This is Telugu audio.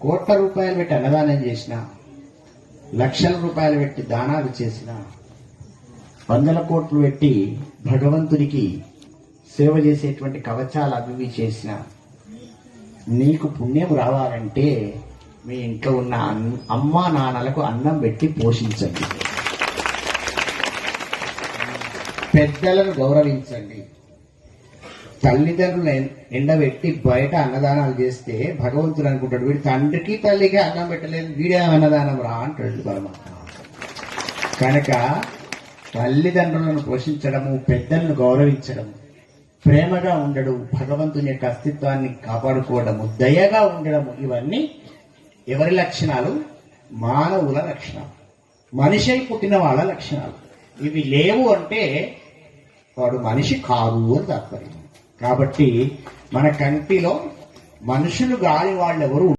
కోట్ల రూపాయలు పెట్టి అన్నదానం చేసిన లక్షల రూపాయలు పెట్టి దానాలు చేసిన వందల కోట్లు పెట్టి భగవంతునికి సేవ చేసేటువంటి కవచాలు అభివృద్ధి చేసిన నీకు పుణ్యం రావాలంటే మీ ఇంట్లో ఉన్న అన్- అమ్మా నాన్నలకు అన్నం పెట్టి పోషించండి. పెద్దలను గౌరవించండి. తల్లిదండ్రులను ఎన్- ఎండబెట్టి బయట అన్నదానాలు చేస్తే భగవంతుడు అనుకుంటాడు వీడి తండ్రికి తల్లికి అన్నం పెట్టలేదు వీడే అన్నదానం రా అంటాడు పరమాత్మ. కనుక తల్లిదండ్రులను పోషించడము పెద్దలను గౌరవించడము ప్రేమగా ఉండడం భగవంతుని యొక్క అస్తిత్వాన్ని కాపాడుకోవడము దయగా ఉండడము ఇవన్నీ ఎవరి లక్షణాలు? మానవుల లక్షణాలు. మనిషి పుట్టిన వాళ్ళ లక్షణాలు. ఇవి లేవు అంటే వాడు మనిషి కాదు అని తాత్పర్యం. కాబట్టి మన కంటిలో మనుషులు గాలి వాళ్ళెవరు